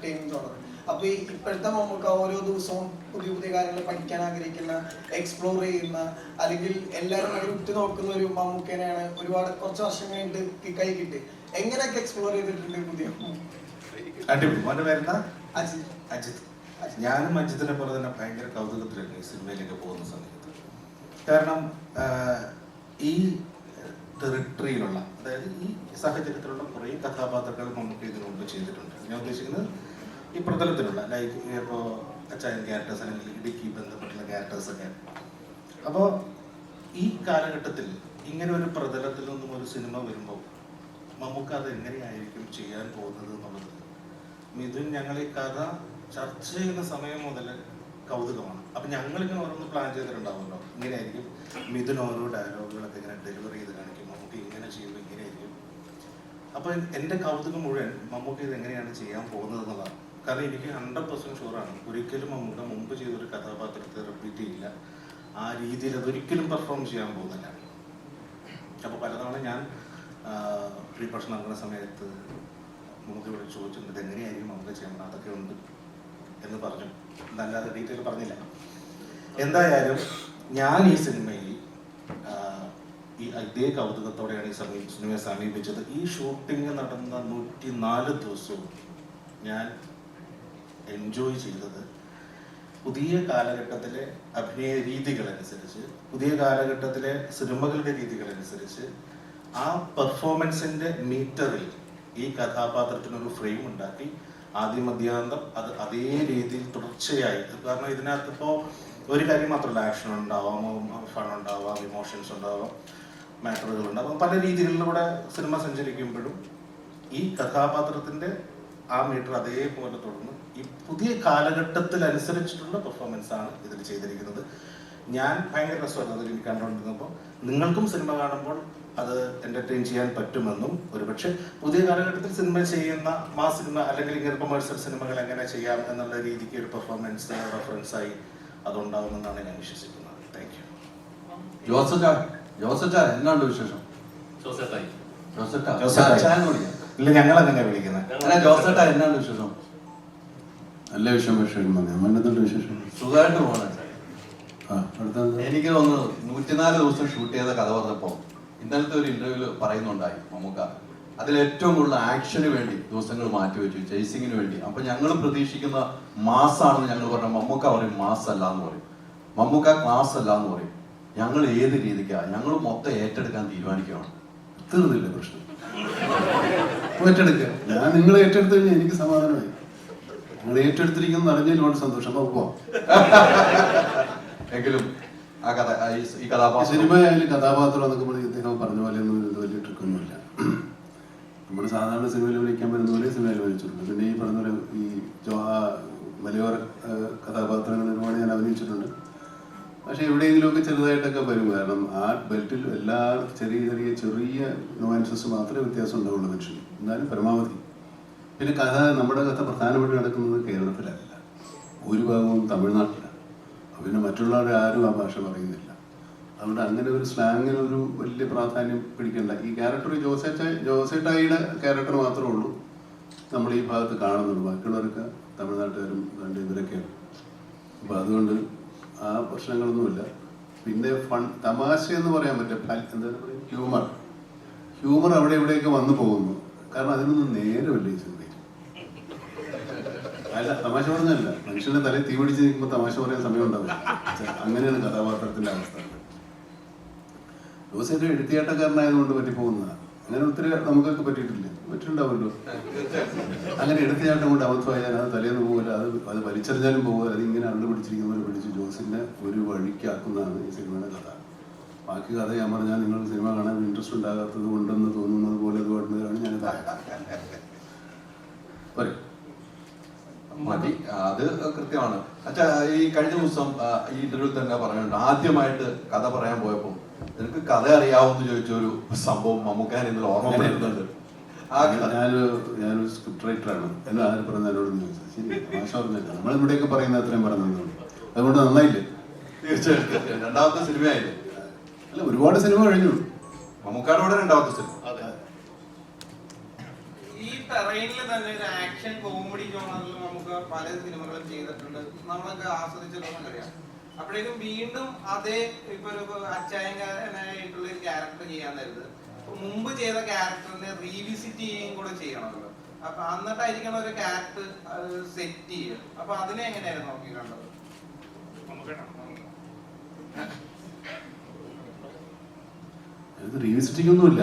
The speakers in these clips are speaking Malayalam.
എന്റർടൈനിങ് ജോണർ അപ്പൊ ഈ ഇപ്പോഴത്തെ നമുക്ക് ഓരോ ദിവസവും പുതിയ പുതിയ കാര്യങ്ങൾ പഠിക്കാൻ ആഗ്രഹിക്കുന്ന എക്സ്പ്ലോർ ചെയ്യുന്ന അല്ലെങ്കിൽ എല്ലാവരും അങ്ങനെ ഉറ്റു നോക്കുന്ന ഒരു മമ്മൂക്കേനെയാണ് ഒരുപാട് കുറച്ച് വർഷം കഴിഞ്ഞിട്ട് കൈ കിട്ടി. എങ്ങനെയൊക്കെ എക്സ്പ്ലോർ ചെയ്തിട്ടുണ്ട് പുതിയ അടിപൊളി. മോന്റെ പേരെന്താ? അജിത്. അജിത്. ഞാനും അജിത്തിനെ പോലെ തന്നെ ഭയങ്കര കൗതുകത്തിലാണ് ഈ സിനിമയിലേക്ക് പോകുന്ന സമയത്ത്. കാരണം ഈ ടെറിട്ടറിയിലുള്ള അതായത് ഈ സാഹചര്യത്തിലുള്ള കുറേ കഥാപാത്രങ്ങൾ നമുക്ക് ഇതിനു മുമ്പ് ചെയ്തിട്ടുണ്ട്. ഞാൻ ഉദ്ദേശിക്കുന്നത് ഈ പ്രതലത്തിലുള്ള ലൈക്ക് ഇപ്പോൾ അച്ചായൻ ക്യാരക്ടേഴ്സ് അല്ലെങ്കിൽ ഇടുക്കി ബന്ധപ്പെട്ടുള്ള ക്യാരക്ടേഴ്സൊക്കെ അപ്പോൾ ഈ കാലഘട്ടത്തിൽ ഇങ്ങനെ ഒരു പ്രതലത്തിൽ നിന്നും ഒരു സിനിമ വരുമ്പോൾ നമുക്ക് അത് എങ്ങനെയായിരിക്കും ചെയ്യാൻ പോകുന്നത് എന്നുള്ളത്? മിഥുൻ ഞങ്ങൾ ഈ കഥ ചർച്ച ചെയ്യുന്ന സമയം മുതൽ കൗതുകമാണ്. അപ്പൊ ഞങ്ങളിങ്ങനെ ഓരോന്ന് പ്ലാൻ ചെയ്തിട്ടുണ്ടാവുമല്ലോ. ഇങ്ങനെയായിരിക്കും മിഥുൻ ഓരോ ഡയലോഗുകളൊക്കെ ഇങ്ങനെ ഡെലിവറി ചെയ്ത് കാണിക്കും. നമുക്ക് ഇങ്ങനെ ചെയ്യുമ്പോൾ ഇങ്ങനെയായിരിക്കും. അപ്പൊ എന്റെ കൗതുകം മുഴുവൻ മമ്മൂക്ക് ഇത് എങ്ങനെയാണ് ചെയ്യാൻ പോകുന്നത് എന്നുള്ളതാണ്. കാരണം എനിക്ക് ഹൺഡ്രഡ് പെർസെന്റ് ഷുവറാണ് ഒരിക്കലും മമ്മൂക്ക മുമ്പ് ചെയ്തൊരു കഥാപാത്രത്തെ റിപ്പീറ്റ് ചെയ്യില്ല. ആ രീതിയിൽ അതൊരിക്കലും പെർഫോം ചെയ്യാൻ പോകുന്നില്ല. അപ്പൊ പലതവണ ഞാൻ പ്രീ പ്രശ്നം നടക്കുന്ന സമയത്ത് നമുക്ക് ഇവിടെ ചോദിച്ചിട്ടുണ്ട് ഇതെങ്ങനെയായിരിക്കും അമ്മ ചെയ്യണം അതൊക്കെ ഉണ്ട്. എന്ന് പറഞ്ഞു. എന്നല്ലാതെ ഡീറ്റെയിൽ പറഞ്ഞില്ല. എന്തായാലും ഞാൻ ഈ സിനിമയിൽ ഈ അതേ കൗതുകത്തോടെയാണ് ഈ സമീപ സിനിമയെ സമീപിച്ചത്. ഈ ഷൂട്ടിംഗ് നടന്ന നൂറ്റി നാല് ദിവസവും ഞാൻ എൻജോയ് ചെയ്തത് പുതിയ കാലഘട്ടത്തിലെ അഭിനയ രീതികളനുസരിച്ച് പുതിയ കാലഘട്ടത്തിലെ സിനിമകളുടെ രീതികളനുസരിച്ച് ആ പെർഫോമൻസിന്റെ മീറ്ററിൽ ഈ കഥാപാത്രത്തിനൊരു ഫ്രെയിം ഉണ്ടാക്കി. ആദ്യം മധ്യാന്തം അത് അതേ രീതിയിൽ തുടർച്ചയായി. കാരണം ഇതിനകത്ത് ഇപ്പോൾ ഒരു കാര്യം മാത്രമല്ല ആക്ഷൻ ഉണ്ടാവാം ഫൺ ഉണ്ടാവാം ഇമോഷൻസ് ഉണ്ടാവാം മാറ്ററുകൾ ഉണ്ടാവാം പല രീതികളിലൂടെ സിനിമ സഞ്ചരിക്കുമ്പോഴും ഈ കഥാപാത്രത്തിന്റെ ആ മീറ്റർ അതേപോലെ തുടർന്ന് ഈ പുതിയ കാലഘട്ടത്തിൽ അനുസരിച്ചിട്ടുള്ള പെർഫോമൻസ് ആണ് ഇതിൽ ചെയ്തിരിക്കുന്നത്. ഞാൻ ഭയങ്കര രസമായിരുന്നു അതിൽ എനിക്ക് കണ്ടുകൊണ്ടിരുന്നപ്പോൾ. നിങ്ങൾക്കും സിനിമ കാണുമ്പോൾ അത് എന്റർടൈൻ ചെയ്യാൻ പറ്റുമെന്നും ഒരുപക്ഷെ പുതിയ കാലഘട്ടത്തിൽ സിനിമ ചെയ്യുന്ന മാ സിനിമ അല്ലെങ്കിൽ ഇങ്ങനെ കൊമേഴ്സ്യൽ സിനിമകൾ എങ്ങനെ ചെയ്യാം എന്നുള്ള രീതിക്ക് ഒരു പെർഫോമൻസ് റെഫറൻസ് ആയി അതുണ്ടാവുമെന്നാണ് ഞാൻ വിശ്വസിക്കുന്നത്. താങ്ക് യു എന്താണ് വിശേഷം? ജോസേട്ടാ. ഇല്ല ഞങ്ങൾ അങ്ങനെ വിളിക്കുന്നത്. അല്ല ജോസറ്റ എന്നാണ്ട് വിശേഷം? നല്ല വിഷയം അമ്മേണ്ടതുണ്ട് വിശേഷം. സുഖമായിട്ട് പോകണം എനിക്ക് തോന്നുന്നു നൂറ്റിനാല് ദിവസം ഷൂട്ട് ചെയ്ത കഥ പറഞ്ഞപ്പോ ഇന്നലത്തെ ഒരു ഇന്റർവ്യൂൽ പറയുന്നുണ്ടായി മമ്മൂക്ക. അതിൽ ഏറ്റവും കൂടുതൽ ആക്ഷന് വേണ്ടി ദിവസങ്ങൾ മാറ്റിവെച്ചു ചേസിങ്ങിന് വേണ്ടി. അപ്പൊ ഞങ്ങൾ പ്രതീക്ഷിക്കുന്ന മാസാണെന്ന് ഞങ്ങൾ പറഞ്ഞ. മമ്മൂക്ക പറയും മാസ് അല്ല എന്ന് പറയും. മമ്മൂക്ക ക്ലാസ് അല്ല എന്ന് പറയും. ഞങ്ങൾ ഏത് രീതിക്കാ? ഞങ്ങൾ മൊത്തം ഏറ്റെടുക്കാൻ തീരുമാനിക്കുകയാണ് തീർന്നില്ല പ്രശ്നം. ഏറ്റെടുക്കുക ഞാൻ നിങ്ങൾ ഏറ്റെടുത്തു കഴിഞ്ഞാൽ എനിക്ക് സമാധാനമായി. നിങ്ങൾ ഏറ്റെടുത്തിരിക്കുന്ന അറിഞ്ഞതിൽ വളരെ സന്തോഷം നോക്കുമോ എങ്കിലും ആ കഥ ഈ- കഥാപാത്ര. ഈ കഥാപാത്രം എന്നൊക്കെ പറഞ്ഞ് ഇദ്ദേഹം പറഞ്ഞ പോലെ ഒന്നും ഇത് വലിയ ട്രിക്കൊന്നുമില്ല. നമ്മൾ സാധാരണ സിനിമയിൽ വിളിക്കാൻ പറ്റുന്ന പോലെ സിനിമയിൽ വിളിച്ചിട്ടുണ്ട് പിന്നെ ഈ പറഞ്ഞ പോലെ ഈ മലയോര കഥാപാത്രങ്ങൾ ഒരുപാട് ഞാൻ അഭിനയിച്ചിട്ടുണ്ട്. പക്ഷെ എവിടെയെങ്കിലുമൊക്കെ ചെറുതായിട്ടൊക്കെ വരും. കാരണം ആ ബെൽറ്റിൽ എല്ലാ ചെറിയ ചെറിയ ചെറിയ നോവൻസസ് മാത്രമേ വ്യത്യാസം ഉണ്ടാവുള്ളൂ മനുഷ്യന്. എന്നാലും പരമാവധി. പിന്നെ കഥ നമ്മുടെ കഥ പ്രധാനമായിട്ട് നടക്കുന്നത് കേരളത്തിലല്ല. ഭൂരിഭാഗവും തമിഴ്നാട്ടിലാണ്. പിന്നെ മറ്റുള്ളവരെ ആരും ആ ഭാഷ പറയുന്നില്ല. അതുകൊണ്ട് അങ്ങനെ ഒരു സ്ലാങ്ങിന് ഒരു വലിയ പ്രാധാന്യം പിടിക്കണ്ട. ഈ ക്യാരക്ടർ ജോസേറ്റ ജോസേട്ടായിയുടെ ക്യാരക്ടർ മാത്രമേ ഉള്ളൂ. നമ്മൾ ഈ ഭാഗത്ത് കാണുന്നുള്ളൂ ബാക്കിയുള്ളവരൊക്കെ തമിഴ്നാട്ടുകാരും രണ്ട് ഇവരൊക്കെയാണ്. അപ്പോൾ അതുകൊണ്ട് ആ പ്രശ്നങ്ങളൊന്നുമില്ല. പിന്നെ ഫൺ തമാശ എന്ന് പറയാൻ പറ്റും ഫ- എന്താ പറയുക ഹ്യൂമർ. ഹ്യൂമർ അവിടെ ഇവിടെയൊക്കെ വന്നു പോകുന്നു. കാരണം അതിനൊന്നും നേരമില്ല ഈ അല്ല തമാശ പറഞ്ഞല്ല മനുഷ്യന്റെ തലയിൽ തീ പിടിച്ച് നിൽക്കുമ്പോൾ തമാശ പറയാൻ സമയം ഉണ്ടാവില്ല. അങ്ങനെയാണ് കഥാപാത്രത്തിന്റെ അവസ്ഥ. ജോസേറ്റ് എഴുത്തിയാട്ടക്കാരനായതുകൊണ്ട് പറ്റിപ്പോകുന്നതാണ്. അങ്ങനെ ഒത്തിരി നമുക്കൊക്കെ പറ്റിയിട്ടില്ല? പറ്റിയിട്ടുണ്ടാവുമല്ലോ. അങ്ങനെ എടുത്തിയാട്ടം കൊണ്ട് അബദ്ധമായാൽ അത് തലേന്ന് പോകില്ല അത് അത് വലിച്ചെറിഞ്ഞാലും പോകില്ല അത് ഇങ്ങനെ അണ്ട് പിടിച്ചിരിക്കുന്ന പോലെ പിടിച്ച് ജോസിന്റെ ഒരു വഴിക്കാക്കുന്നതാണ് ഈ സിനിമയുടെ കഥ. ബാക്കി കഥ ഞാൻ പറഞ്ഞാൽ നിങ്ങൾ സിനിമ കാണാൻ ഇൻട്രസ്റ്റ് ഉണ്ടാകാത്തത് കൊണ്ടെന്ന് തോന്നുന്നത് പോലെ അത് പാടുന്നതാണ് ഞാൻ പറയും മതി. അത് കൃത്യമാണ്. അച്ഛാ ഈ കഴിഞ്ഞ ദിവസം ഈ ഇന്റർവ്യൂ തന്നെ പറയുന്നുണ്ട് ആദ്യമായിട്ട് കഥ പറയാൻ പോയപ്പോ നിനക്ക് കഥ അറിയാവുന്ന ചോദിച്ച ഒരു സംഭവം മമ്മൂക്കാൻ ഇന്നലെ ഓർമ്മപ്പെടുന്നുണ്ട് ആ കഥ. ഞാനൊരു ഞാനൊരു സ്ക്രിപ്റ്റ് റൈറ്ററാണ് എന്നെ ആര് പറഞ്ഞ എന്നോട് ശരി തമാശ പറഞ്ഞില്ല. നമ്മൾ ഇവിടെയൊക്കെ പറയുന്ന അത്രയും പറഞ്ഞു അതുകൊണ്ട് നന്നായില്ലേ? തീർച്ചയായിട്ടും. രണ്ടാമത്തെ സിനിമയായില്ലേ? അല്ല ഒരുപാട് സിനിമ കഴിഞ്ഞു. മമ്മൂക്കാട് കൂടെ രണ്ടാമത്തെ സിനിമ. അതെ. ഈ ടെറൈനിൽ തന്നെ ഒരു ആക്ഷൻ കോമഡി ജോണറിൽ പല സിനിമകളും ചെയ്തിട്ടുണ്ട്. നമ്മളൊക്കെ ആസ്വദിച്ചിട്ടുണ്ടെന്ന് അറിയാം അപ്പോഴേക്കും വീണ്ടും അതേ ഇപ്പൊ ഒരു അച്ചായനായിട്ടുള്ള ഒരു ക്യാരക്ടർ ചെയ്യാൻ തരുത് മുമ്പ് ചെയ്ത ക്യാരക്ടറിനെ റീവിസിറ്റ് ചെയ്യുകയും കൂടെ ചെയ്യണമല്ലോ അപ്പൊ എന്നിട്ടായിരിക്കണം ഒരു ക്യാരക്ടർ സെറ്റ് ചെയ്യുക. അപ്പൊ അതിനെ എങ്ങനെയായിരുന്നു നോക്കി കണ്ടത്? ഇത് റീവിസിറ്റിംഗ് ഒന്നുമില്ല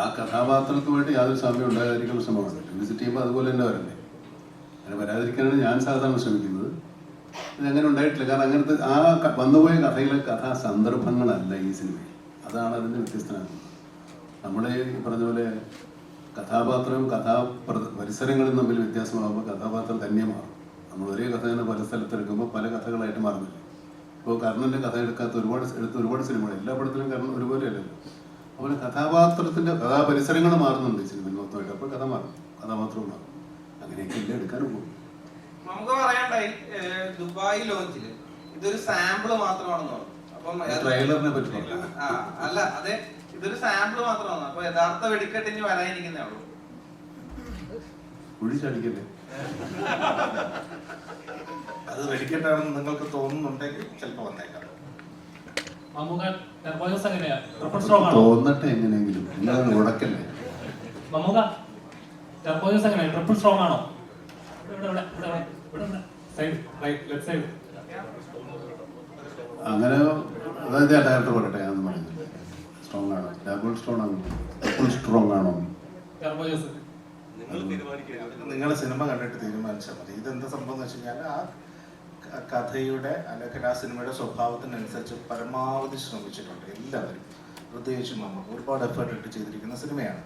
ആ കഥാപാത്രത്തുമായിട്ട് യാതൊരു സമയം ഉണ്ടാകാതിരിക്കുന്ന ശ്രമമാണ്. റീവിസിറ്റ് ചെയ്യുമ്പോൾ അതുപോലെ തന്നെ വരണ്ടേ? വരാതിരിക്കാനാണ് ഞാൻ സാധാരണ ശ്രമിക്കുന്നത്. അങ്ങനെ ഉണ്ടായിട്ടില്ല. കാരണം അങ്ങനത്തെ ആ വന്നുപോയ കഥയിലെ കഥാ സന്ദർഭങ്ങളല്ല ഈ സിനിമയിൽ. അതാണ് അതിന്റെ വ്യത്യസ്തനാകുന്നത്. നമ്മളെ ഈ പറഞ്ഞ പോലെ കഥാപാത്രവും കഥാ പരിസരങ്ങളും തമ്മിൽ വ്യത്യാസമാകുമ്പോൾ കഥാപാത്രം തന്നെ മാറും. നമ്മൾ ഒരേ കഥ തന്നെ പല സ്ഥലത്തെടുക്കുമ്പോൾ പല കഥകളായിട്ട് മാറുന്നില്ല. ഇപ്പോൾ കർണന്റെ കഥ എടുക്കാത്ത ഒരുപാട് എടുത്ത് ഒരുപാട് സിനിമകൾ. എല്ലാ പടത്തിലും കർണൻ ഒരുപോലെയല്ല അതുപോലെ കഥാപാത്രത്തിന്റെ കഥാപരിസരങ്ങൾ മാറുന്നുണ്ട് ഈ സിനിമയിൽ മൊത്തമായിട്ട്. അപ്പോൾ കഥ മാറും. കഥാപാത്രവും മാറും. അങ്ങനെയൊക്കെ എടുക്കാറുള്ളൂ നമുക്ക് പറയാണ്ടായി ദുബായി ലോഞ്ചിൽ ഇതൊരു സാമ്പിൾ മാത്രമാണെന്ന് പറഞ്ഞു അപ്പം അത് ട്രെയിലറിനെ പറ്റി ആ അല്ല അതെ ഇതൊരു സാമ്പിൾ മാത്രമാണ് അപ്പൊ യഥാർത്ഥ വെടിക്കെട്ട് ഇനി വരാനിരിക്കുന്നേ ഉള്ളൂ. കുഴിച്ചടിക്കല്ലേ? അത് വെടിക്കെട്ടാണെന്ന് നിങ്ങൾക്ക് തോന്നുന്നുണ്ടെങ്കിൽ ചിലപ്പോ വന്നേക്കാം. തോന്നട്ടെ എങ്ങനെയെങ്കിലും. ഉടക്കല്ലേ? മമ്മൂക്ക ടെർബോജസ് അങ്ങനെ ട്രിപ്പിൾ സ്ട്രോങ് ആണോ? അങ്ങനെ അതായത് ഞാൻ ഡയറക്ടർ പറയട്ടെ ഞാൻ പറയുന്നില്ല. സ്ട്രോങ് ആണോ? ഡബിൾ സ്ട്രോങ് ആണോ? ഡബിൾ സ്ട്രോങ് ആണോ? നിങ്ങൾ സിനിമ കണ്ടിട്ട് തീരുമാനിച്ചാൽ മതി. ഇതെന്താ സംഭവം എന്ന് വെച്ച് കഴിഞ്ഞാൽ ആ കഥയുടെ അല്ലെങ്കിൽ ആ സിനിമയുടെ സ്വഭാവത്തിനനുസരിച്ച് പരമാവധി ശ്രമിച്ചിട്ടുണ്ട് എല്ലാവരും. പ്രത്യേകിച്ചും നമുക്ക് ഒരുപാട് എഫേർട്ട് ഇട്ട് ചെയ്തിരിക്കുന്ന സിനിമയാണ്.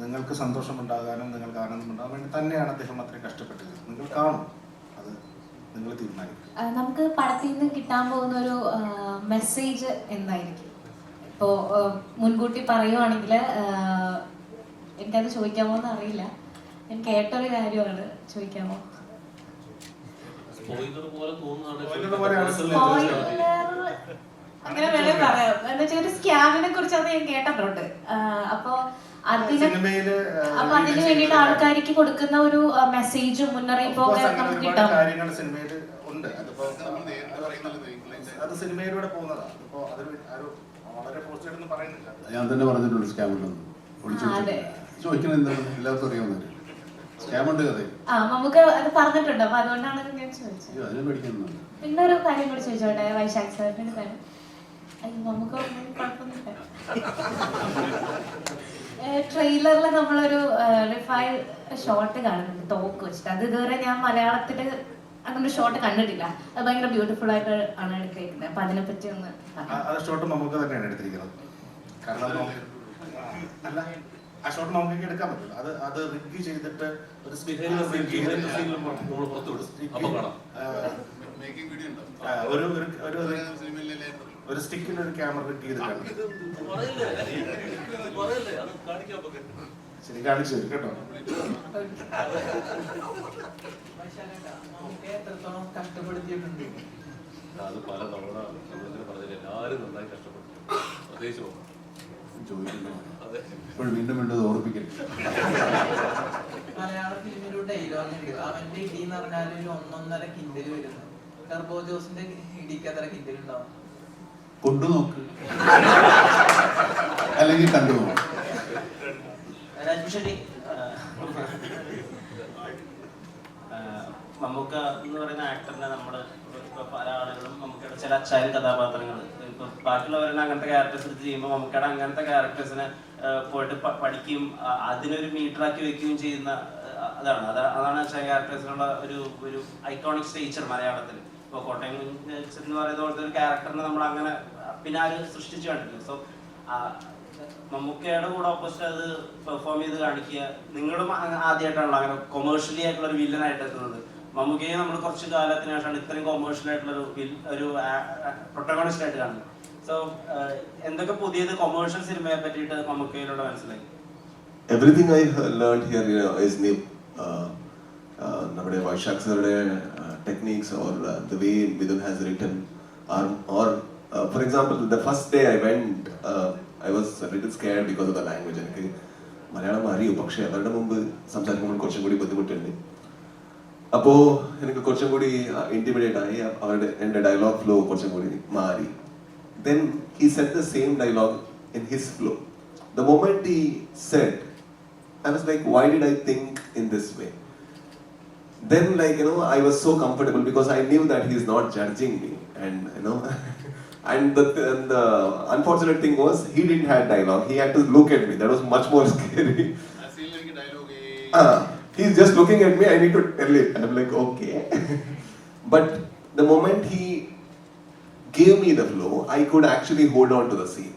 നിങ്ങൾക്ക് സന്തോഷമുണ്ടാകാനും നിങ്ങൾക്ക് ആനന്ദമുണ്ടാകാൻ വേണ്ടി തന്നെയാണ് അദ്ദേഹം അത്രയും കഷ്ടപ്പെട്ടത് നിങ്ങൾ കാണും. അത് നിങ്ങൾ തീരുമാനിക്കും. നമുക്ക് പടത്തിൽ നിന്ന് കിട്ടാൻ പോകുന്ന ഒരു മെസ്സേജ് എന്തായിരിക്കും? ഇപ്പോ മുൻകൂട്ടി പറയുവാണെങ്കിൽ എനിക്കത് ചോദിക്കാമോ എന്ന് അറിയില്ല ഞാൻ കേട്ടൊരു കാര്യമാണ്. ചോദിക്കാമോ? അങ്ങനെ വേണേ പറയാം. എന്നുവെച്ചാൽ ഒരു സ്കാമിനെ കുറിച്ചാണ് ഞാൻ കേട്ടിട്ടുണ്ട്. അപ്പൊ അപ്പൊ അതിന് വേണ്ടിയിട്ട് ആൾക്കാർക്ക് കൊടുക്കുന്ന ഒരു മെസ്സേജും മുന്നറിയിപ്പും നമുക്ക് കിട്ടാം. അത് സിനിമയിലൂടെ പോകുന്നതാണ് ഞാൻ തന്നെ പറഞ്ഞിട്ടുണ്ട് സ്കാം ഉണ്ടെന്ന്. ചോദിക്കണത് എന്താണ്? എല്ലാവർക്കും അറിയാവുന്നതല്ലേ സ്കാം ഉണ്ട് കഥ. ആ നമുക്ക് അത് പറഞ്ഞിട്ടുണ്ട്. അപ്പൊ അതുകൊണ്ടാണ് ഞാൻ ചോദിച്ചത്. അതിനെ പഠിക്കാനൊന്നുമില്ല പിന്നെ ഒരു കാര്യം കൂടി ചോദിച്ചോട്ടെ വൈശാഖ് സാറിന്റെ കാര്യം. നമുക്ക് ഒന്നും കുഴപ്പമൊന്നുമില്ല. ട്രെയിലറിൽ നമ്മളൊരു റിഫൈ ഷോർട്ട് കാണുന്നുണ്ട് തോക്ക് വെച്ചിട്ട്. അത് ഇതുവരെ ഞാൻ മലയാളത്തിൽ അങ്ങനെ ഷോർട്ട് ഷോട്ട് കണ്ടിട്ടില്ല. അത് ഭയങ്കര ബ്യൂട്ടിഫുൾ ആയിട്ട് ആണ് എടുത്തേക്കുന്നത്. അപ്പൊ അതിനെ പറ്റി ഒന്ന് ആ- ഷോട്ട് നമുക്ക് തന്നെയാണ് എടുത്തിരിക്കുന്നത്. കാരണം അല്ല ആ ഷോട്ട് നമുക്ക് എടുക്കാൻ പറ്റില്ല. അത് അത് റിഗ് ചെയ്തിട്ട് ഒരു ഒരു ഒരു- ഒരു സ്റ്റിക്കിന് സ്റ്റിക്കിൽ ഒരു ക്യാമറ കിട്ടിയത് ശരി കാണിച്ചു തരും കേട്ടോ. കഷ്ടപ്പെടുത്തിയിട്ടുണ്ട് അത് പല തവണ നമ്മളിങ്ങനെ പറഞ്ഞില്ല എല്ലാവരും നന്നായി കഷ്ടപ്പെട്ടു. പ്രത്യേകിച്ച് പോകാം ചോദിക്കുന്നു. അതെ. വീണ്ടും വീണ്ടും മലയാള ഫിലിമിലൂടെ അവന്റെ ഇടി എന്ന് പറഞ്ഞാൽ ഒരു ഒന്നൊന്നര കിന്തിൽ വരുന്നു. ടർബോ ജോസിന്റെ ഇടിക്ക് അത്ര ഉണ്ടാവും കൊണ്ടു നോക്ക്. അല്ലെങ്കിൽ കണ്ടു നോക്ക്. മമ്മൂക്ക എന്ന് പറയുന്ന ആക്ടറിനെ നമ്മൾ ഇപ്പൊ പല ആളുകളും മമ്മൂക്കയുടെ ചില അച്ചാരി കഥാപാത്രങ്ങൾ ഇപ്പൊ ബാക്കിയുള്ളവരെല്ലാം അങ്ങനത്തെ ക്യാരക്ടേഴ്സ് എടുത്ത് ചെയ്യുമ്പോൾ മമ്മൂക്കയുടെ അങ്ങനത്തെ ക്യാരക്ടേഴ്സിനെ പോയിട്ട് പഠിക്കും പഠിക്കുകയും അതിനൊരു മീറ്ററാക്കി വെക്കുകയും ചെയ്യുന്ന അതാണ്. അതാ അതാണ് അച്ചായൻ ക്യാരക്ടേഴ്സിനുള്ള ഒരു ഒരു ഐക്കോണിക് സ്റ്റേച്ചർ മലയാളത്തിൽ ഇപ്പോൾ കോട്ടയം എന്ന് പറയുന്ന പോലത്തെ ഒരു ക്യാരക്ടറിനെ നമ്മൾ അങ്ങനെ പിന്നെ ആരും സൃഷ്ടിച്ചു കാണിക്കുന്നു. സോ മമ്മൂക്കയുടെ കൂടെ ഓപ്പോസിറ്റ് അത് പെർഫോം ചെയ്ത് കാണിക്കുക നിങ്ങളും ആദ്യമായിട്ടാണല്ലോ അങ്ങനെ കൊമേഴ്ഷ്യലി ആയിട്ടുള്ള ഒരു വില്ലനായിട്ട് എത്തുന്നത്. മമ്മൂക്കയെ നമ്മൾ കുറച്ച് കാലത്തിന് ശേഷമാണ് ഇത്രയും കൊമേഴ്ഷ്യൽ ആയിട്ടുള്ള ഒരു ഒരു പ്രൊട്ടഗോണിസ്റ്റ് ആയിട്ട് കാണുന്നത്. സോ എന്തൊക്കെ പുതിയത് കൊമേഴ്ഷ്യൽ സിനിമയെ പറ്റിയിട്ട് മമ്മൂക്കയിലൂടെ മനസ്സിലായി? Everything I learn here is uh, നമ്മുടെ Vaishakh സാറുടെ techniques or the way Mithun has written are or uh, for example the first day I went uh, I was a little scared because of the language എനിക്ക് മലയാളം അറിയൂ പക്ഷെ അവരുടെ മുമ്പ് സംസാരിക്കുമ്പോൾ കുറച്ചും കൂടി ബുദ്ധിമുട്ടുണ്ട് അപ്പോൾ എനിക്ക് കുറച്ചും കൂടി ഇന്റിമിഡേറ്റ് ആയി അവരുടെ എൻ്റെ ഡയലോഗ് ഫ്ലോ കുറച്ചും കൂടി മാറി then he set the same dialogue in his flow the moment he set I was like why did I think in this way then like you know i was so comfortable because i knew that he's not judging me and you know and the, and the unfortunate thing was he didn't have dialogue. He had to look at me. That was much more scary. Uh, he's just looking at me. I need to tell it. I'm like okay. But the moment he gave me the flow i could actually hold on to the scene.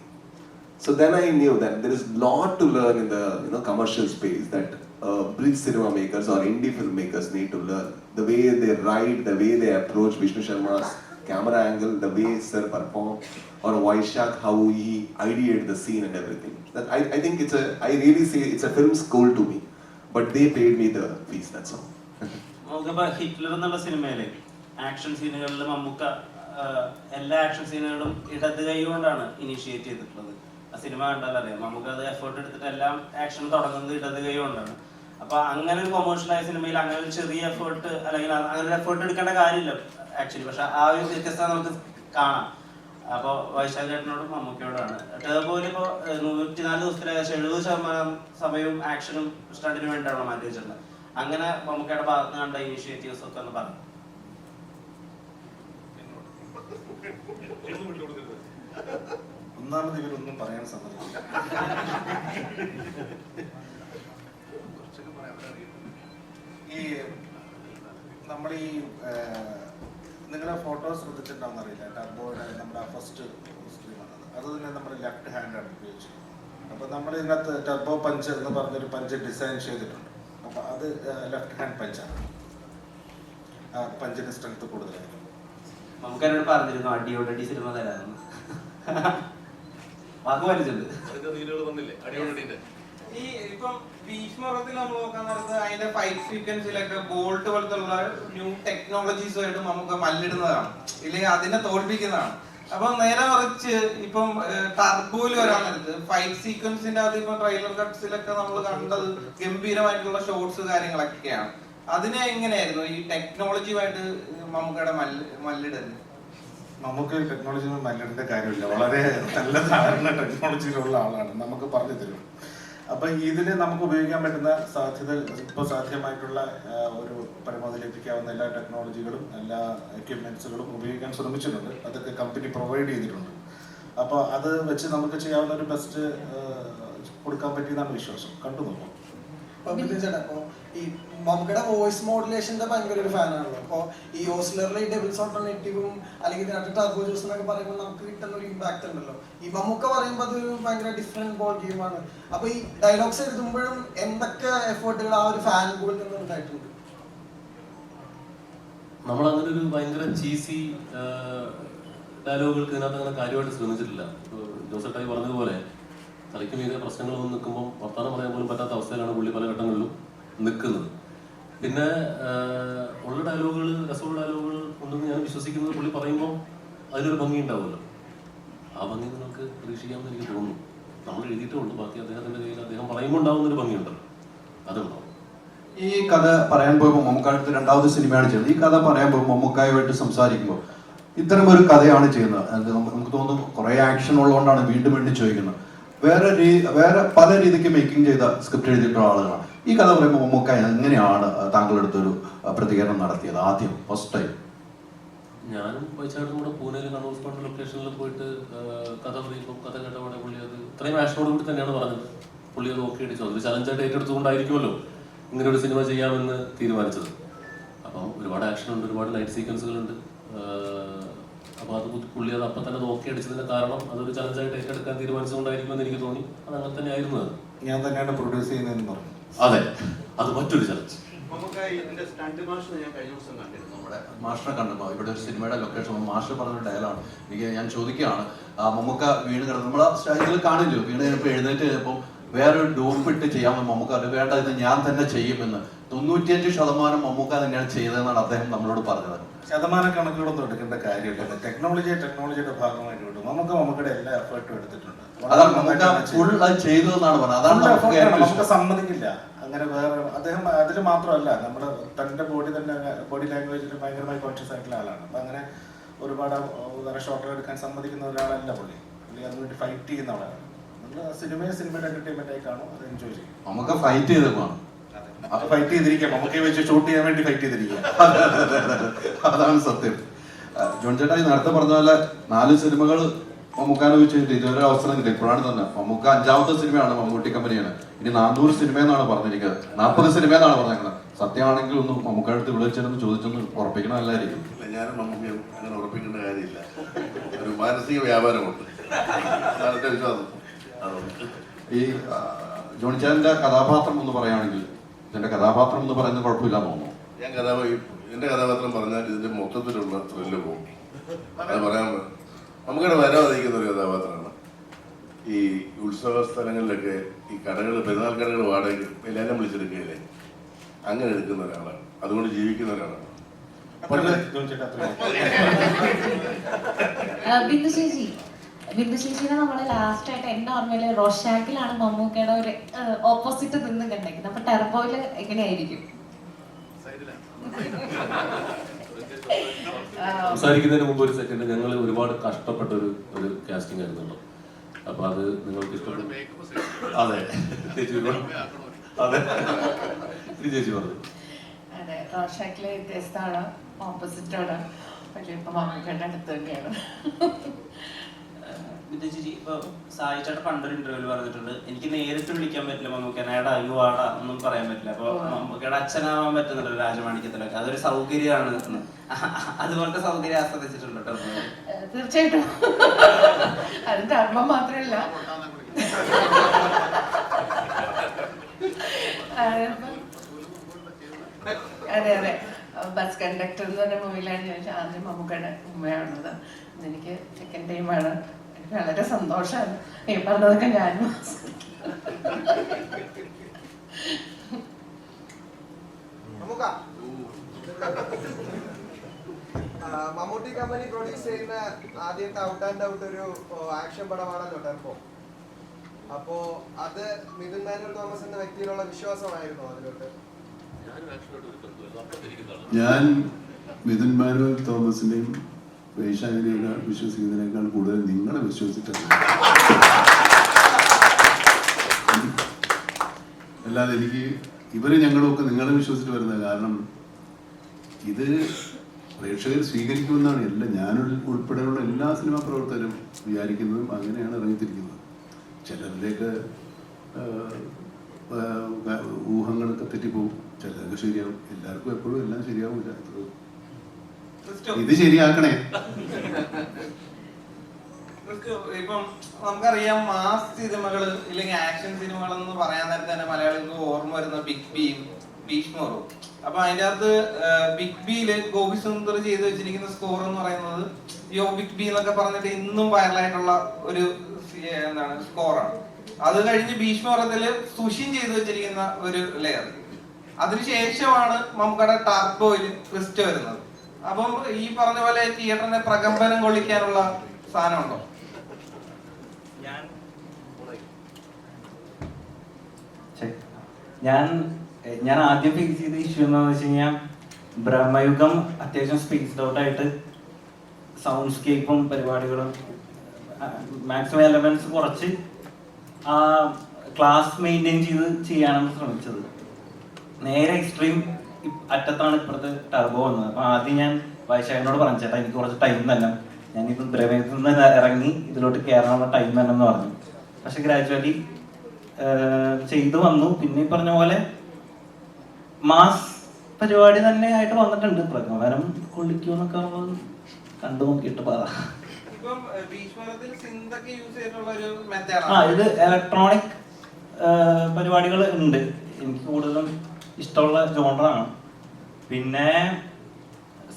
So then I knew that there is a lot to learn in the you know commercial space that uh, bridge cinema makers or indie filmmakers need to learn. The way they write, the way they approach Vishnu Sharma's camera angle, the way Sir performed, or Vaishak how he ideated the scene and everything. That I, I think it's a I really say it's a film school to me, but they paid me the fees. That's all. Hitler action സീനുകളിൽ Mammukka എല്ലാ ആക്ഷൻ സീനുകളും ഇടത് കൈ ഇനിഷ്യേറ്റ് ചെയ്തിട്ടുള്ളത് ആ സിനിമ കണ്ടാൽ അറിയാം നമുക്ക് അത് എഫേർട്ട് എടുത്തിട്ട് എല്ലാം ആക്ഷൻ തുടങ്ങുന്നത് ഇടത് കൈ കൊണ്ടാണ് അപ്പൊ അങ്ങനെ ഒരു കൊമേഴ്ഷ്യൽ ആയ സിനിമയിൽ അങ്ങനെ ഒരു ചെറിയ എഫേർട്ട് അല്ലെങ്കിൽ അങ്ങനെ ഒരു എഫേർട്ട് എടുക്കേണ്ട കാര്യമില്ല ആക്ച്വലി പക്ഷെ ആ ഒരു വ്യത്യസ്തത നമുക്ക് കാണാം. അപ്പൊ വൈശാഖ് ചേട്ടനോടും മമ്മൂക്കയോടാണ്. ടേബോയിൽ ഇപ്പൊ നൂറ്റിനാല് ദിവസത്തിൽ ഏകദേശം എഴുപത് ശതമാനം സമയവും ആക്ഷനും സ്റ്റണ്ടിന് വേണ്ടിയാണ് മാറ്റി വെച്ചിട്ടുള്ളത് അങ്ങനെ മമ്മൂക്കയുടെ ഭാഗത്ത് നിന്ന് കണ്ട ഇനിഷ്യേറ്റീവ്സ് ഒക്കെ ഒന്ന് പറഞ്ഞു ഒന്നാമത് ഇവരൊന്നും പറയാൻ സമ്മതിക്കില്ല. ഈ നമ്മൾ ഈ നിങ്ങളെ ഫോട്ടോസ് ശ്രദ്ധിച്ചിട്ടുണ്ടാവും അറിയില്ല ടർബോയുടെ നമ്മുടെ ഫസ്റ്റ് സ്ക്രീനാണ് അത് തന്നെ നമ്മൾ ലെഫ്റ്റ് ഹാൻഡാണ് ഉപയോഗിച്ചത്. അപ്പോൾ നമ്മൾ ഇതിനകത്ത് ടർബോ പഞ്ച് എന്ന് പറഞ്ഞൊരു പഞ്ച് ഡിസൈൻ ചെയ്തിട്ടുണ്ട്. അപ്പോൾ അത് ലെഫ്റ്റ് ഹാൻഡ് പഞ്ചാണ് പഞ്ചിന് സ്ട്രെങ്ത് കൂടുതലായിരുന്നു നമുക്ക് എന്നോട് പറഞ്ഞിരുന്നു അടിയോടടി സിനിമ തരാമെന്ന് വാക്ക് വലിച്ചിട്ടുണ്ട് വന്നില്ലേ? അടിയോടിന്റെ ഈ ഇപ്പം ഭീഷ്മറത്തിൽ നമ്മൾ നോക്കാൻ നേരത്ത് അതിന്റെ ഫൈറ്റ് സീക്വൻസിലൊക്കെ ബോൾട്ട് പോലത്തുള്ള ന്യൂ ടെക്നോളജീസുമായിട്ട് നമുക്ക് മല്ലിടുന്നതാണ്. ഇല്ലെങ്കിൽ അതിനെ തോൽപ്പിക്കുന്നതാണ്. അപ്പൊ നേരെ മറിച്ച് ഇപ്പം ടർബോയിൽ വരാൻ നേരത്ത് ഫൈറ്റ് സീക്വൻസിന്റെ അത് ഇപ്പൊ ട്രെയിലർ കട്ട്സിലൊക്കെ നമ്മൾ കണ്ടത് ഗംഭീരമായിട്ടുള്ള ഷോർട്സ് കാര്യങ്ങളൊക്കെയാണ്. അതിനെ എങ്ങനെയായിരുന്നു ഈ ടെക്നോളജിയുമായിട്ട് നമുക്കവിടെ മല്ല് മല്ലിടുന്നത് നമുക്ക് ടെക്നോളജി മല്ലിടേണ്ട കാര്യമില്ല. വളരെ നല്ല ധാരണ ടെക്നോളജിയിലുള്ള ആളാണ്. നമുക്ക് പറഞ്ഞു തരും. അപ്പൊ ഇതിന് നമുക്ക് ഉപയോഗിക്കാൻ പറ്റുന്ന സാധ്യത ഇപ്പൊ സാധ്യമായിട്ടുള്ള ഒരു പരമാവധി ലഭിക്കാവുന്ന എല്ലാ ടെക്നോളജികളും എല്ലാ എക്യുപ്മെന്റ്സുകളും ഉപയോഗിക്കാൻ ശ്രമിച്ചിട്ടുണ്ട്. അതൊക്കെ കമ്പനി പ്രൊവൈഡ് ചെയ്തിട്ടുണ്ട്. അപ്പോൾ അത് വെച്ച് നമുക്ക് ചെയ്യാവുന്ന ഒരു ബെസ്റ്റ് കൊടുക്കാൻ പറ്റിയെന്നാണ് വിശ്വാസം. കണ്ടു നോക്കും. ചേട്ടാ അപ്പൊ ഈ മമ്മൂക്കയുടെ വോയിസ് മോഡുലേഷന്റെ ഭയങ്കര ഒരു ഫാനാണല്ലോ അപ്പോ ഈ ഓസ്ലറിലെ ഈ ഡബിൾസ് ഓൾട്ടർനേറ്റീവും അല്ലെങ്കിൽ ഇതിനകത്ത് ടർബോ ജ്യൂസ് എന്നൊക്കെ പറയുമ്പോൾ നമുക്ക് കിട്ടുന്ന ഒരു ഇമ്പാക്ട് ഉണ്ടല്ലോ. ഈ മമ്മൂക്ക പറയുമ്പോൾ അതൊരു ഭയങ്കര ഡിഫറെന്റ് ബോൾ ഗെയിമാണ് അപ്പൊ ഈ ഡയലോഗ്സ് എഴുതുമ്പോഴും എന്തൊക്കെ എഫേർട്ടുകൾ ആ ഒരു ഫാൻ ബോളിൽ നിന്ന് ഉണ്ടായിട്ടുണ്ട്? നമ്മൾ അങ്ങനെ ഒരു ഭയങ്കര ചീസി ഡയലോഗുകൾക്ക് ഇതിനകത്ത് അങ്ങനെ കാര്യമായിട്ട് ശ്രമിച്ചിട്ടില്ല. ജോസഫായി പറഞ്ഞതുപോലെ തലയ്ക്ക് മീതെ വന്ന് നിൽക്കുമ്പോൾ വർത്തമാനം പറയാൻ പോലും പറ്റാത്ത അവസ്ഥയിലാണ് പുള്ളി പല ഘട്ടങ്ങളിലും നിൽക്കുന്നത്. പിന്നെ ഉള്ള ഡയലോഗുകൾ രസമുള്ള ഡയലോഗുകൾ ഉണ്ടെന്ന് ഞാൻ വിശ്വസിക്കുന്നത് പുള്ളി പറയുമ്പോൾ അതിലൊരു ഭംഗി ഉണ്ടാവുമല്ലോ. ആ ഭംഗി നിങ്ങൾക്ക് പ്രതീക്ഷിക്കാമെന്ന് എനിക്ക് തോന്നുന്നു. നമ്മൾ എഴുതിയിട്ടേ ഉള്ളൂ ബാക്കി അദ്ദേഹത്തിന്റെ കയ്യിൽ അദ്ദേഹം പറയുമ്പോൾ ഉണ്ടാവുന്ന ഒരു ഭംഗിയുണ്ടല്ലോ അതുണ്ടാവും ഈ കഥ പറയാൻ പോകുമ്പോൾ മമ്മൂക്കായിട്ട് രണ്ടാമത്തെ സിനിമയാണ് ചെയ്യുന്നത്. ഈ കഥ പറയാൻ പോകുമ്പോൾ മമ്മൂക്കായുമായിട്ട് സംസാരിക്കുമ്പോൾ ഇത്തരം ഒരു കഥയാണ് ചെയ്യുന്നത്. നമുക്ക് തോന്നുന്നു കുറേ ആക്ഷൻ ഉള്ളതുകൊണ്ടാണ് വീണ്ടും വീണ്ടും ചോദിക്കുന്നത്. വേറെ വേറെ പല രീതിക്ക് മേക്കിംഗ് ചെയ്ത സ്ക്രിപ്റ്റ് എഴുതിയിട്ടുള്ള ആളുകളാണ്. ഈ കഥ പറയുമ്പോൾ മമ്മൂക്ക എങ്ങനെയാണ് താങ്കളുടെ അടുത്തൊരു പ്രതികരണം നടത്തിയത് ആദ്യം ഫസ്റ്റ് ടൈം ഞാനും വൈച്ചാട്ടും കൂടെ പൂനെയിൽ കണ്ണൂർ സ്പോട്ട് ലൊക്കേഷനിൽ പോയിട്ട് കഥ പറയുമ്പോൾ കഥ കേട്ടപാടെ പുള്ളി അത് ഇത്രയും ആഷനോട് കൂടി തന്നെയാണ് പറഞ്ഞത്. പുള്ളി അത് ഓക്കെ അടിച്ചു അതൊരു ചലഞ്ചായിട്ട് ഏറ്റെടുത്തുകൊണ്ടായിരിക്കുമല്ലോ ഇങ്ങനെ ഒരു സിനിമ ചെയ്യാമെന്ന് തീരുമാനിച്ചത്. അപ്പം ഒരുപാട് ആക്ഷൻ ഉണ്ട് ഒരുപാട് ലൈറ്റ് സീക്വൻസുകളുണ്ട് അപ്പോൾ അത് പുള്ളി- അത് അപ്പം തന്നെ നോക്കി അടിച്ചതിന്റെ അടിച്ചതിന്റെ കാരണം അതൊരു ചലഞ്ചായിട്ട് ഏറ്റെടുക്കാൻ തീരുമാനിച്ചുകൊണ്ടായിരിക്കുമെന്ന് എനിക്ക് തോന്നി. അത് അങ്ങനെ തന്നെ ആയിരുന്നു അത്. ഞാൻ തന്നെയാണ് പ്രൊഡ്യൂസ് ചെയ്യുന്നതെന്ന് പറഞ്ഞു. അതെ. അത് മറ്റൊരു ചലഞ്ച് നമുക്ക് ഇതിന്റെ സ്റ്റണ്ട് മാഷിനെ ഞാൻ കഴിഞ്ഞ ദിവസം കണ്ടിരുന്നു. നമ്മുടെ മാഷിനെ കണ്ടു ഇവിടെ ഒരു സിനിമയുടെ ലൊക്കേഷൻ മാഷ് പറഞ്ഞ ഡയലാണ് എനിക്ക് ഞാൻ ചോദിക്കുകയാണ് മമ്മൂക്ക വീണ് കിടന്നു നമ്മൾ സ്റ്റൈലിൽ കാണില്ലോ? വീണ് ചിലപ്പോൾ എഴുന്നേറ്റ് ചിലപ്പോൾ വേറൊരു ഡോപ്പിട്ട് ചെയ്യാമെന്ന് മമ്മൂക്ക പറഞ്ഞു. വേണ്ട ഇത് ഞാൻ തന്നെ ചെയ്യുമെന്ന്. തൊണ്ണൂറ്റിയഞ്ച് ശതമാനം മമ്മൂക്ക തന്നെയാണ് ചെയ്തതെന്നാണ് അദ്ദേഹം നമ്മളോട് പറഞ്ഞത്. ശതമാന കണക്കുകളൊന്നും എടുക്കേണ്ട കാര്യമില്ല ടെക്നോളജി ടെക്നോളജിയുടെ ഭാഗമായിട്ട് വിടും നമുക്ക് നമുക്കിടെ എല്ലാ എഫേർട്ടും എടുത്തിട്ടുണ്ട്. അതാണ് മമ്മൂക്ക ഫുൾ അത് ചെയ്തു എന്നാണ് പറഞ്ഞത്. അതാണ് നമുക്ക്. സമ്മതിക്കില്ല. അങ്ങനെ വേറെ അദ്ദേഹം അതിൽ മാത്രമല്ല നമ്മുടെ തന്റെ ബോഡി തന്നെ ബോഡി ലാംഗ്വേജിൽ ഭയങ്കരമായി കോൺഷ്യസ് ആയിട്ടുള്ള ആളാണ്. അപ്പൊ അങ്ങനെ ഒരുപാട് വേറെ ഷോട്ടുകൾ എടുക്കാൻ സമ്മതിക്കുന്ന ഒരാളല്ല പുള്ളി. പുള്ളി അതിനുവേണ്ടി ഫൈറ്റ് ചെയ്യുന്ന ആളാണ്. നമ്മൾ സിനിമയെ സിനിമയുടെ എന്റർടൈൻമെന്റ് ആയി കാണും അത് എൻജോയ് ചെയ്യും. നമുക്ക് ഫൈറ്റ് ചെയ്തതാണ് അത് ഫൈറ്റ് ചെയ്തിരിക്കാം. നമുക്ക് വെച്ച് ഷൂട്ട് ചെയ്യാൻ വേണ്ടി ഫൈറ്റ് ചെയ്തിരിക്കുക അതെ. അതാണ് സത്യം. ജോൺ ചേട്ടാ ഈ നേരത്തെ പറഞ്ഞ പോലെ നാല് സിനിമകൾ മമ്മൂക്കാനെ വെച്ച് ഇതുവരെ അവസരം കിട്ടി ഇപ്പോഴാണ് തന്നെ. മമ്മൂക്ക അഞ്ചാമത്തെ സിനിമയാണ് മമ്മൂട്ടി കമ്പനിയാണ്. ഇനി നാനൂറ് സിനിമ എന്നാണ് പറഞ്ഞിരിക്കുന്നത്. നാൽപ്പത് സിനിമ എന്നാണ് പറഞ്ഞിരിക്കുന്നത്. സത്യമാണെങ്കിൽ ഒന്ന് മമ്മൂക്ക അടുത്ത് വിളിച്ചെന്ന് ചോദിച്ചൊന്ന് ഉറപ്പിക്കണമല്ലായിരിക്കും ഇല്ല ഞാനും മമ്മൂക്കയും അങ്ങനെ ഉറപ്പിക്കേണ്ട കാര്യമില്ല. ഒരു മാനസിക വ്യാപാരമുണ്ട്. വിശ്വാസം. ഈ ജോണിച്ചാറിന്റെ ജോണി കഥാപാത്രം എന്ന് പറയുകയാണെങ്കിൽ ഇതിന്റെ കഥാപാത്രം എന്ന് പറയുന്നത് കുഴപ്പമില്ല തോന്നുന്നു. ഞാൻ കഥാ എന്റെ കഥാപാത്രം പറഞ്ഞാൽ ഇതിന്റെ മൊത്തത്തിലുള്ള ത്രില്ല് പോകും അത് പറയാൻ നമുക്കിവിടെ വരാതിരിക്കുന്ന ഒരു കഥാപാത്രമാണ്. ഈ ഉത്സവ സ്ഥലങ്ങളിലൊക്കെ ഈ കടകൾ പെരുന്നാൾ കടകൾ വാടക എല്ലാവരും വിളിച്ചെടുക്കുകയില്ലേ? അങ്ങനെ എടുക്കുന്ന ഒരാളാണ്. അതുകൊണ്ട് ജീവിക്കുന്ന ഒരാളാണ്. ബിന്ദു ചേച്ചി ബിന്ദു ചേച്ചിനെ നമ്മൾ ലാസ്റ്റ് ആയിട്ട് എന്റെ ഓർമ്മയിൽ റോഷാക്കിലാണ് മമ്മൂക്കയുടെ ഒരു ഓപ്പോസിറ്റ് നിന്ന് കണ്ടേക്കുന്നത്. അപ്പൊ ടെർബോയിൽ എങ്ങനെയായിരിക്കും? സംസാരിക്കുന്നതിന് മുമ്പ് ഒരു സെക്കൻഡ് ഞങ്ങൾ ഒരുപാട് കഷ്ടപ്പെട്ട ഒരു ഒരു കാസ്റ്റിംഗ് ആയിരുന്നല്ലോ അപ്പൊ അത് നിങ്ങൾക്ക് ഇഷ്ടപ്പെടും അതെ. ചേച്ചി അതെ. ചേച്ചി പറഞ്ഞു. അതെ റോഷാക്കിലെ വ്യത്യസ്തമാണ്. ഓപ്പോസിറ്റാണ് പക്ഷേ ഇപ്പൊ മമ്മൂക്കയുടെ അടുത്ത് തന്നെയാണ്. ചേച്ചി ഇപ്പൊ സായി ചേട്ടൻ പണ്ടൊരു ഇന്റർവ്യൂൽ പറഞ്ഞിട്ടുണ്ട്. എനിക്ക് നേരിട്ട് വിളിക്കാൻ പറ്റില്ല മമ്മൂക്കനെ എടാ അയ്യോ ആടാ ഒന്നും പറയാൻ പറ്റില്ല. അപ്പൊ മമ്മൂക്കയുടെ അച്ഛനാവാൻ പറ്റുന്നുണ്ട് രാജമാണിക്യത്തിലൊക്കെ. അതൊരു സൗകര്യമാണ് എന്ന്. അതുപോലത്തെ സൗകര്യം ആസ്വദിച്ചിട്ടുണ്ട് കേട്ടോ തീർച്ചയായിട്ടും. അത് ധർമ്മം മാത്രമല്ല. അതെ അതെ. ബസ് കണ്ടക്ടർ എന്ന് പറഞ്ഞ മൂവിയിലാണ് ഞാൻ ആദ്യം മമ്മൂക്കയുടെ ഉമ്മയാണുള്ളത്. എനിക്ക് സെക്കൻഡ് ടൈമാണ് വളരെ സന്തോഷമാണ് ഈ പറഞ്ഞതൊക്കെ ഞാനും മമ്മൂട്ടി കമ്പനി പ്രൊഡ്യൂസ് ചെയ്യുന്ന ആദ്യത്തെ ഔട്ട് ആൻഡ് ഔട്ട് ഒരു ആക്ഷൻ പടമാണല്ലോ ടെർപ്പോ അപ്പോ അത് മിഥുൻ മാനുവൽ തോമസ് എന്ന വ്യക്തിയിലുള്ള വിശ്വാസമായിരുന്നു അതിലോട്ട്. ഞാൻ മിഥുൻ മാനുവൽ തോമസിനെയും വൈശാഖിനെയൊക്കെ വിശ്വസിക്കുന്നതിനേക്കാൾ കൂടുതൽ നിങ്ങളെ വിശ്വസിച്ചിട്ടുണ്ട് അല്ലാതെ എനിക്ക് ഇവർ ഞങ്ങളൊക്കെ നിങ്ങളെ വിശ്വസിച്ച് വരുന്നത് കാരണം ഇത് പ്രേക്ഷകർ സ്വീകരിക്കുമെന്നാണ്. എല്ലാ ഞാൻ ഉൾപ്പെടെയുള്ള എല്ലാ സിനിമാ പ്രവർത്തകരും വിചാരിക്കുന്നതും അങ്ങനെയാണ് ഇറങ്ങിത്തിരിക്കുന്നത്. ചിലരിലേക്ക് ഊഹങ്ങളൊക്കെ തെറ്റിപ്പോവും. ചിലർക്ക് ശരിയാവും. എല്ലാവർക്കും എപ്പോഴും എല്ലാം ശരിയാവില്ല ഉള്ളൂ. ഇത് ശരിയാക്കണേ. ഇപ്പം നമുക്കറിയാം മാസ് സിനിമകൾ ഇല്ലെങ്കിൽ ആക്ഷൻ സിനിമകൾ എന്ന് പറയാൻ നേരത്തെ തന്നെ മലയാളികൾക്ക് ഓർമ്മ വരുന്ന ബിഗ് ബിയും ഭീഷ്മറും അപ്പൊ അതിന്റെ അകത്ത് ബിഗ് ബിയിൽ ഗോപി സുന്ദർ ചെയ്ത് വെച്ചിരിക്കുന്ന സ്കോർ എന്ന് പറയുന്നത് യോ ബിഗ് ബി എന്നൊക്കെ പറഞ്ഞിട്ട് ഇന്നും വൈറലായിട്ടുള്ള ഒരു എന്താണ് സ്കോറാണ് അത് കഴിഞ്ഞ് ഭീഷ്മറത്തിൽ സുഷിൻ ചെയ്ത് വെച്ചിരിക്കുന്ന ഒരു ലെയർ അതിനുശേഷമാണ് നമുക്കടെ ടാർപ്പോയിൽ ക്രിസ്റ്റ് വരുന്നത്. അപ്പം ഈ പറഞ്ഞ പോലെ തിയേറ്ററിനെ പ്രകമ്പനം കൊള്ളിക്കാനുള്ള സാധനമുണ്ടോ? ഞാൻ ഞാൻ ആദ്യം ഫേസ് ചെയ്ത ഇഷ്യൂ എന്താണെന്ന് വെച്ച് കഴിഞ്ഞാൽ ബ്രഹ്മയുഗം അത്യാവശ്യം സ്പേസ്ഡ് ഔട്ട് ആയിട്ട് സൗണ്ട് സ്കേപ്പും പരിപാടികളും മാക്സിമം എലമെന്റ്സ് കുറച്ച് ആ ക്ലാസ് മെയിന്റെയിൻ ചെയ്ത് ചെയ്യാനാണ് ശ്രമിച്ചത്. നേരെ എക്സ്ട്രീം അറ്റത്താണ് ഇപ്പുറത്തെ ടർബോ വന്നത്. അപ്പൊ ആദ്യം ഞാൻ വൈശാഖനോട് പറഞ്ഞു ചേട്ടാ എനിക്ക് കുറച്ച് ടൈം തന്നെ ഞാൻ ഇത് ബ്രഹ്മയുഗത്തിൽ നിന്ന് ഇറങ്ങി ഇതിലോട്ട് കയറാനുള്ള ടൈം തന്നെ എന്ന് പറഞ്ഞു. പക്ഷെ ഗ്രാജുവലി ചെയ്തു വന്നു. പിന്നെ ഈ പറഞ്ഞ പോലെ മാസ് പരിപാടി തന്നെ ആയിട്ട് വന്നിട്ടുണ്ട്. പ്രകോപനം കൊള്ളിക്കൂന്നൊക്കെ നമ്മൾ കണ്ടു നോക്കിയിട്ട് പറ. ആ ഇത് ഇലക്ട്രോണിക് പരിപാടികൾ ഉണ്ട്. എനിക്ക് കൂടുതലും ഇഷ്ടമുള്ള ജോണറാണ് പിന്നെ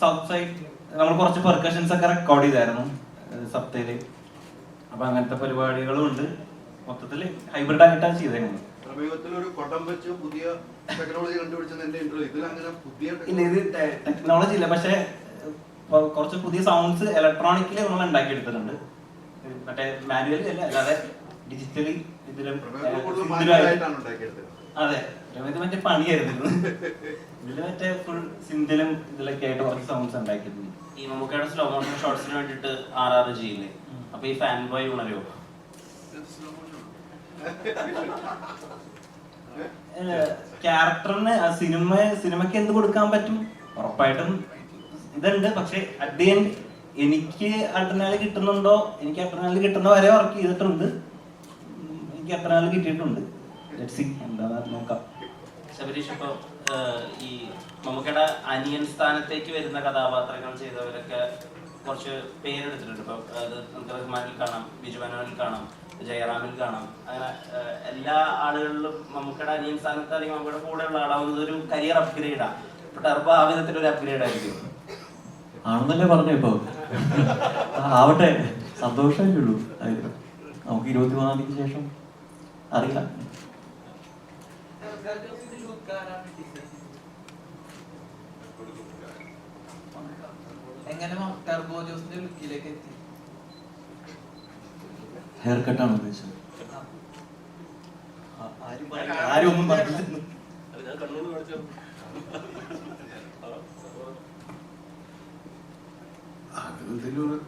സബ് സൈഡ് നമ്മൾ കുറച്ച് പെർക്കഷൻസ് ഒക്കെ റെക്കോർഡ് ചെയ്തായിരുന്നു സപ്തയിൽ. അപ്പൊ അങ്ങനത്തെ പരിപാടികളും ഉണ്ട്. മൊത്തത്തിൽ ഹൈബ്രിഡ് ആയിട്ടാണ് ചെയ്തേക്കുന്നത്. ടെക്നോളജി ഇല്ല പക്ഷെ കുറച്ച് പുതിയ സൗണ്ട്സ് ഇലക്ട്രോണിക്കലി നമ്മൾ ഉണ്ടാക്കിയെടുത്തിട്ടുണ്ട്. മറ്റേ മാനുവലി അല്ല അല്ലാതെ ഡിജിറ്റലി ഇതിലും അതെ രമേത് മറ്റേ പണിയായിരുന്നു. ഇതിൽ മറ്റേ ഫുൾ സിന്ധിലും ഇതിലൊക്കെ ആയിട്ട് കുറച്ച് സൗണ്ട്സ് ഉണ്ടാക്കിയിരുന്നു ഈ മമ്മൂക്കയുടെ സ്ലോ മോഷൻ ഷോർട്സിന് വേണ്ടിട്ട് ആർ ആർ ജിയില്ലേ അപ്പൊ ഈ ഫാൻ ബോയ് ഉണരോ ക്യാരക്ടറിന് സിനിമ സിനിമയ്ക്ക് എന്ത് കൊടുക്കാൻ പറ്റും? ഉറപ്പായിട്ടും ഇതുണ്ട്. പക്ഷെ അറ്റ് ദി എൻഡ് എനിക്ക് അഡ്രനാല് കിട്ടുന്നുണ്ടോ? എനിക്ക് അഡ്രനാല് കിട്ടുന്ന വരെ വർക്ക് ചെയ്തിട്ടുണ്ട്. എനിക്ക് അഡ്രനാല് കിട്ടിയിട്ടുണ്ട്. Let's see. എന്താ നോക്കാം. ശബരീഷ് ഇപ്പോ ഈ മമ്മൂക്കയുടെ അനിയൻ സ്ഥാനത്തേക്ക് വരുന്ന കഥാപാത്രങ്ങൾ ചെയ്തവരൊക്കെ കുറച്ച് പേരെടുത്തിട്ടുണ്ട്. ഇപ്പൊ അത് നമുക്ക് റഹ്മാനിൽ കാണാം ബിജു മനോനിൽ കാണാം ജയറാമിൽ കാണാം. അങ്ങനെ എല്ലാ ആളുകളിലും മമ്മൂക്കയുടെ അനിയൻ സ്ഥാനത്ത് അല്ലെങ്കിൽ മമ്മൂടെ കൂടെയുള്ള ആളാവുന്നത് ഒരു കരിയർ അപ്ഗ്രേഡാ ഇപ്പൊ ടർബോ ആ വിധത്തിൽ ഒരു അപ്ഗ്രേഡ് ആയിരിക്കും. ആണെന്നല്ലേ പറഞ്ഞു ഇപ്പൊ. ആവട്ടെ സന്തോഷമല്ലേ ഉള്ളൂ. നമുക്ക് ഇരുപത്തി മൂന്നാം തീയതിക്ക് ശേഷം അറിയാം എങ്ങനെ ടർബോ ജോസിന്റെ ലുക്കിലേക്ക് എത്തി? ഹെയർ കട്ടാണ് ഉദ്ദേശിച്ചത്? ആരും ഒന്നും പറഞ്ഞില്ല.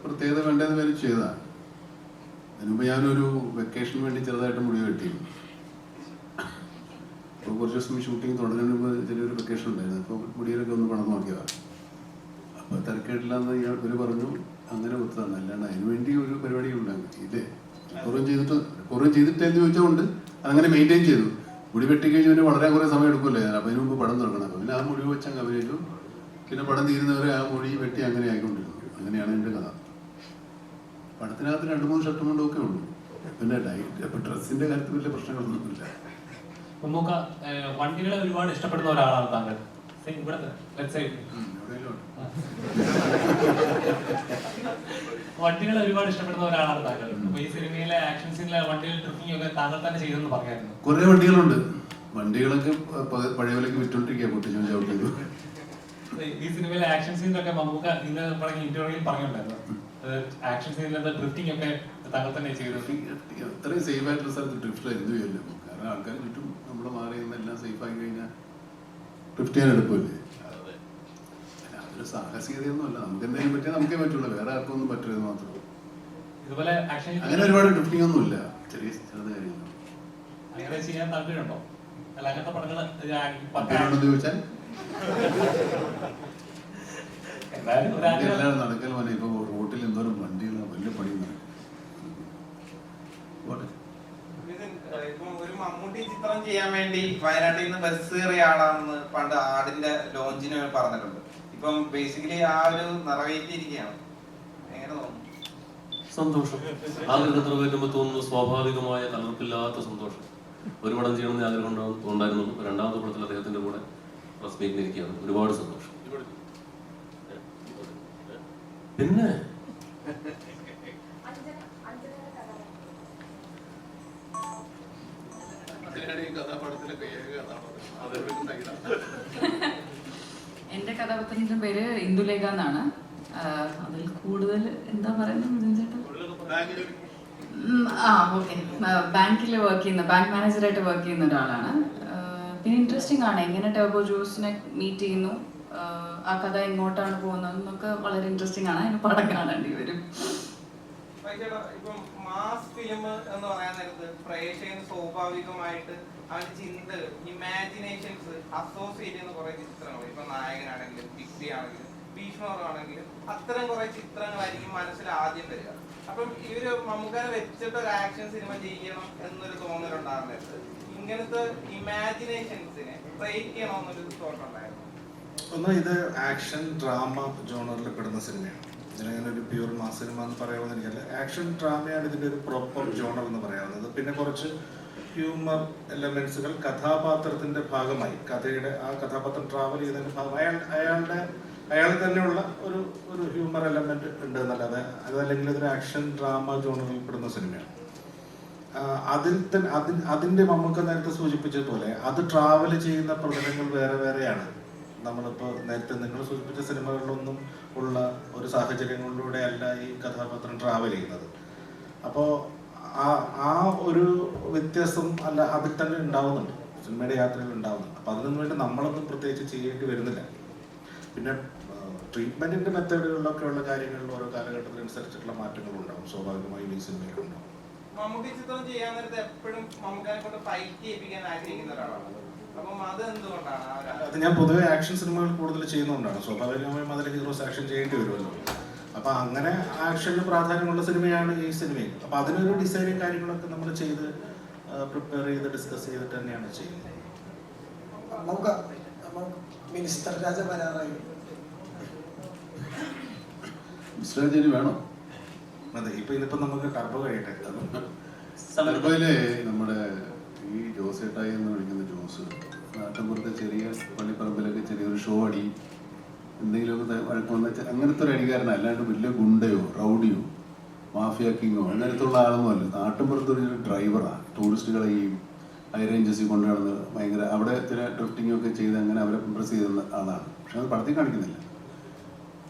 പ്രത്യേകത വേണ്ടതെന്ന് പേര് ചെയ്തതാണ്. അതിനുമ്പോ ഞാനൊരു വെക്കേഷന് വേണ്ടി ചെറുതായിട്ട് മുടി വെട്ടിയിരുന്നു. അപ്പോൾ കുറച്ച് ദിവസം ഷൂട്ടിംഗ് തുടങ്ങുന്നതിന് മുമ്പ് ചെറിയൊരു വെക്കേഷൻ ഉണ്ടായിരുന്നു. അപ്പോൾ മുടിയിലൊക്കെ ഒന്ന് പണം നോക്കിയതാണ് അപ്പോൾ തിരക്കേട്ടില്ലാന്ന് ഇയാൾ ഇവർ പറഞ്ഞു അങ്ങനെ ഒത്തതാണ് അല്ലാണ്ട് അതിന് വേണ്ടി ഒരു പരിപാടി ഉണ്ടാകും ഇല്ലേ? കുറവും ചെയ്തിട്ട് കുറവും ചെയ്തിട്ട് എന്ന് ചോദിച്ചുകൊണ്ട് അതങ്ങനെ മെയിന്റെയിൻ ചെയ്തു. മുടി വെട്ടിക്കഴിഞ്ഞ് പിന്നെ വളരെ കുറേ സമയം എടുക്കുമല്ലേ അപ്പം അതിന് മുമ്പ് പടം തുടങ്ങണം. അപ്പോൾ പിന്നെ ആ മുടി വെച്ച് അങ്ങ് അഭിനയിച്ചു പിന്നെ പടം തീരുന്നവരെ ആ മുടി വെട്ടി അങ്ങനെ ആയിക്കൊണ്ടിരുന്നു. അങ്ങനെയാണ് എന്റെ കഥ. പടത്തിനകത്ത് രണ്ട് മൂന്ന് ഷർട്ടും കൊണ്ടൊക്കെ ഉള്ളൂ. പിന്നെ ഡയറ്റ് അപ്പോൾ ഡ്രസ്സിന്റെ കാര്യത്തിൽ വലിയ പ്രശ്നങ്ങളൊന്നുമില്ല. ഏഹ്, വണ്ടികളെ ഒരുപാട് ഇഷ്ടപ്പെടുന്ന ഒരാളാണ് താങ്കൾ. ഇവിടെ. വണ്ടികളെ ഒരുപാട് ഇഷ്ടപ്പെടുന്ന ഒരാളാണ് താങ്കൾ. അപ്പൊ ഈ സിനിമയിലെ ആക്ഷൻ സീനിലെ വണ്ടികൾ ട്രിപ്പിംഗ് ഒക്കെ താങ്കൾ തന്നെ ചെയ്തെന്ന് പറയായിരുന്നു കുറെ വണ്ടികളുണ്ട്. വണ്ടികളൊക്കെ പഴയ വിലക്ക് വിറ്റോണ്ടിരിക്കുക ഈ സിനിമയിലെ ആക്ഷൻ സീനിലൊക്കെ മമ്മൂക്ക ഇന്ന് പറഞ്ഞ ഇന്റർവ്യൂവിൽ പറഞ്ഞിട്ടുണ്ടായിരുന്നു. ആക്ഷൻ സീനിലെ ഡ്രിഫ്റ്റിംഗ് ഒക്കെ താങ്കൾ തന്നെ ചെയ്തു. അത്രയും സേഫ് ആയിട്ടുള്ള സ്ഥലത്ത് ഡ്രിഫ്റ്റ് എന്ത് ചെയ്യല്ലോ കാരണം ആൾക്കാർ ചുറ്റും നമ്മൾ മാറി എല്ലാം സേഫ് ആയി കഴിഞ്ഞാൽ ഡ്രിഫ്റ്റ് ചെയ്യാൻ എളുപ്പമില്ലേ അതൊരു സാഹസികതയൊന്നും അല്ല നമുക്ക് എന്തെങ്കിലും പറ്റിയാൽ നമുക്കേ പറ്റുള്ളൂ. വേറെ ആർക്കും ഒന്നും പറ്റരുത് മാത്രമേ ഇതുപോലെ അങ്ങനെ ഒരുപാട് ഡ്രിഫ്റ്റിംഗ് ഒന്നും ഇല്ല ചെറിയ ചെറുത് കാര്യങ്ങൾ അങ്ങനെ ചെയ്യാൻ താല്പര്യമുണ്ടോ? അല്ല അങ്ങനത്തെ പടങ്ങൾ പറ്റാണെന്ന് ചോദിച്ചാൽ? എന്തായാലും ഒരു ആഗ്രഹം. എല്ലാവരും നടക്കൽ മതി ഇപ്പൊ റോട്ടിൽ എന്തോരം വണ്ടികളാണ് വലിയ പണി പോട്ടെ മമ്മൂട്ടി ചിത്രം ചെയ്യാൻ വേണ്ടി വയനാട്ടിൽ നിന്ന് ബസ് കയറിയ ആളാണെന്ന് പണ്ട് ആടിന്റെ ലോഞ്ചിന് പറഞ്ഞിട്ടുണ്ട്. ഇപ്പം ബേസിക്കലി ആ ഒരു നിറവേറ്റിയിരിക്കുകയാണ് എങ്ങനെ തോന്നുന്നു? സന്തോഷം. ആഗ്രഹം നിറവേറ്റുമ്പോൾ തോന്നുന്നു സ്വാഭാവികമായ കലർപ്പില്ലാത്ത സന്തോഷം. ഒരു പടം ചെയ്യണമെന്ന് ആഗ്രഹം ഉണ്ടാ- ഉണ്ടായിരുന്നു. രണ്ടാമത്തെ പടത്തിൽ അദ്ദേഹത്തിന്റെ കൂടെ പ്രസ് ഒരുപാട് സന്തോഷം. പിന്നെ എന്റെ കഥാപാത്രത്തിന്റെ പേര് ഇന്ദുലേഖ എന്നാണ്. അതിൽ കൂടുതൽ എന്താ പറയുന്നത് ആ ഓക്കെ ബാങ്കിൽ വർക്ക് ചെയ്യുന്ന ബാങ്ക് മാനേജറായിട്ട് വർക്ക് ചെയ്യുന്ന ഒരാളാണ്. പിന്നെ ഇൻട്രസ്റ്റിംഗ് ആണ്. എങ്ങനെ ടർബോ ജോസിനെ മീറ്റ് ചെയ്യുന്നു? ആ കഥ എങ്ങോട്ടാണ് പോകുന്നത്? എന്നൊക്കെ വളരെ ഇൻട്രസ്റ്റിംഗ് ആണ്. അതിന് പടം കാണേണ്ടി വരും. ഇപ്പം മാസ് ഫിലിം എന്ന് പറയാൻ നേരത്ത് പ്രേക്ഷകന് സ്വാഭാവികമായിട്ട് അവന്റെ ചിന്ത ഇമാജിനേഷൻസ് അസോസിയേറ്റ് ചെയ്യുന്ന കുറെ ചിത്രങ്ങൾ ഇപ്പൊ നായകനാണെങ്കിലും ബിഗ് ആണെങ്കിലും ഭീഷ്മറാണെങ്കിലും അത്തരം കുറെ ചിത്രങ്ങളായിരിക്കും മനസ്സിൽ ആദ്യം വരിക. അപ്പം ഇവർ മമ്മൂക്കനെ വെച്ചിട്ട് ഒരു ആക്ഷൻ സിനിമ ചെയ്യണം എന്നൊരു തോന്നലുണ്ടാകുന്നത് ഇങ്ങനത്തെ ഇമാജിനേഷൻസിനെ ബ്രേക്ക് ചെയ്യണമെന്നൊരു തോന്നൽ ഉണ്ടായിരുന്നു ഒന്ന് ഇത് ആക്ഷൻ ഡ്രാമ ജോണറിൽ പെടുന്ന സിനിമയാണ് ഇതിനങ്ങനെ ഒരു പ്യൂർ മാസ് സിനിമ എന്ന് പറയാവുന്ന എനിക്കല്ല ആക്ഷൻ ഡ്രാമയാണ് ഇതിന്റെ ഒരു പ്രോപ്പർ ജോണർ എന്ന് പറയാവുന്നത്. പിന്നെ കുറച്ച് ഹ്യൂമർ എലമെന്റ്സുകൾ കഥാപാത്രത്തിന്റെ ഭാഗമായി. കഥയുടെ ആ കഥാപാത്രം ട്രാവൽ ചെയ്തതിന്റെ ഭാഗമായി അയാൾ അയാളുടെ അയാൾ തന്നെയുള്ള ഒരു ഒരു ഹ്യൂമർ എലമെന്റ് ഉണ്ട് എന്നല്ലാതെ അതല്ലെങ്കിൽ ഇതൊരു ആക്ഷൻ ഡ്രാമ ജോണറിൽ പെടുന്ന സിനിമയാണ്. അതിൽ തന്നെ അതിൽ അതിന്റെ നമുക്ക് നേരത്തെ സൂചിപ്പിച്ചതുപോലെ അത് ട്രാവൽ ചെയ്യുന്ന പ്രതലങ്ങൾ വേറെ വേറെയാണ്. നമ്മളിപ്പോൾ നേരത്തെ നിങ്ങൾ സൂചിപ്പിച്ച സിനിമകളിലൊന്നും ഉള്ള ഒരു സാഹചര്യങ്ങളിലൂടെ അല്ല ഈ കഥാപാത്രം ട്രാവൽ ചെയ്യുന്നത്. അപ്പോൾ ആ ആ ഒരു വ്യത്യാസം അല്ല അതിൽ തന്നെ ഉണ്ടാവുന്നുണ്ട്. സിനിമയുടെ യാത്രയിൽ ഉണ്ടാവുന്നുണ്ട്. അപ്പോൾ അതിനൊന്നും വേണ്ടി നമ്മളൊന്നും പ്രത്യേകിച്ച് ചെയ്യേണ്ടി വരുന്നില്ല. പിന്നെ ട്രീറ്റ്മെന്റിന്റെ മെത്തേഡുകളിലൊക്കെ ഉള്ള കാര്യങ്ങളിൽ ഓരോ കാലഘട്ടത്തിനനുസരിച്ചിട്ടുള്ള മാറ്റങ്ങൾ ഉണ്ടാവും. സ്വാഭാവികമായും ഈ സിനിമയിലുണ്ടാവും മമ്മൂട്ടി ചിത്രം ചെയ്യാൻ നേരത്തെ എപ്പോഴും മമ്മൂക്കാനെ കൊണ്ട് ഫൈറ്റ് ചെയ്യിപ്പിക്കാൻ ആഗ്രഹിക്കുന്ന ഒരാളാണ്. അത് ഞാൻ പൊതുവെ ആക്ഷൻ സിനിമകൾ കൂടുതൽ ചെയ്യുന്നതുകൊണ്ടാണ്. സ്വാഭാവികമായും അതിൽ ഹീറോസ് ആക്ഷൻ ചെയ്യേണ്ടി വരുമല്ലോ. അപ്പൊ അങ്ങനെ ആക്ഷന് പ്രാധാന്യമുള്ള സിനിമയാണ് ഈ സിനിമയും അപ്പൊ അതിനൊരു ഡിസൈനും കാര്യങ്ങളൊക്കെ നമ്മൾ ചെയ്ത് പ്രിപ്പയർ ചെയ്ത് ഡിസ്കസ് ചെയ്തിട്ട് തന്നെയാണ് ചെയ്യുന്നത്. നമുക്ക് മിനിസ്റ്റർ രാജ വരാറായി. മിസ്റ്റർ ജെനി വേണോ? അതെ ഇപ്പൊ ഇതിപ്പോ നമുക്ക് കർബ കഴിയട്ടെ. കർബയിലെ നമ്മുടെ ഈ ജോസേട്ടായി എന്ന് വിളിക്കുന്ന ജോസ് നാട്ടിൻപുറത്തെ ചെറിയ പള്ളിപ്പറമ്പിലൊക്കെ ചെറിയൊരു ഷോ അടി എന്തെങ്കിലുമൊക്കെ വഴക്കം വെച്ചാൽ അങ്ങനത്തെ ഒരു അടികാരനാണ് അല്ലാണ്ട് വലിയ ഗുണ്ടയോ റൗഡിയോ മാഫിയ കിങ്ങോ അങ്ങനത്തെ ഉള്ള ആളൊന്നും അല്ല നാട്ടിൻപുറത്ത് ഒരു ഡ്രൈവറാണ് ടൂറിസ്റ്റുകളെ ഈ ഹൈ റേഞ്ചസിൽ കൊണ്ടു നടന്ന് ഭയങ്കര അവിടെ ചില ഡ്രിഫ്റ്റിംഗ് ഒക്കെ ചെയ്ത് അങ്ങനെ അവരെ ഇമ്പ്രസ് ചെയ്യുന്ന ആളാണ്. പക്ഷെ അത് പടത്തിൽ കാണിക്കുന്നില്ല.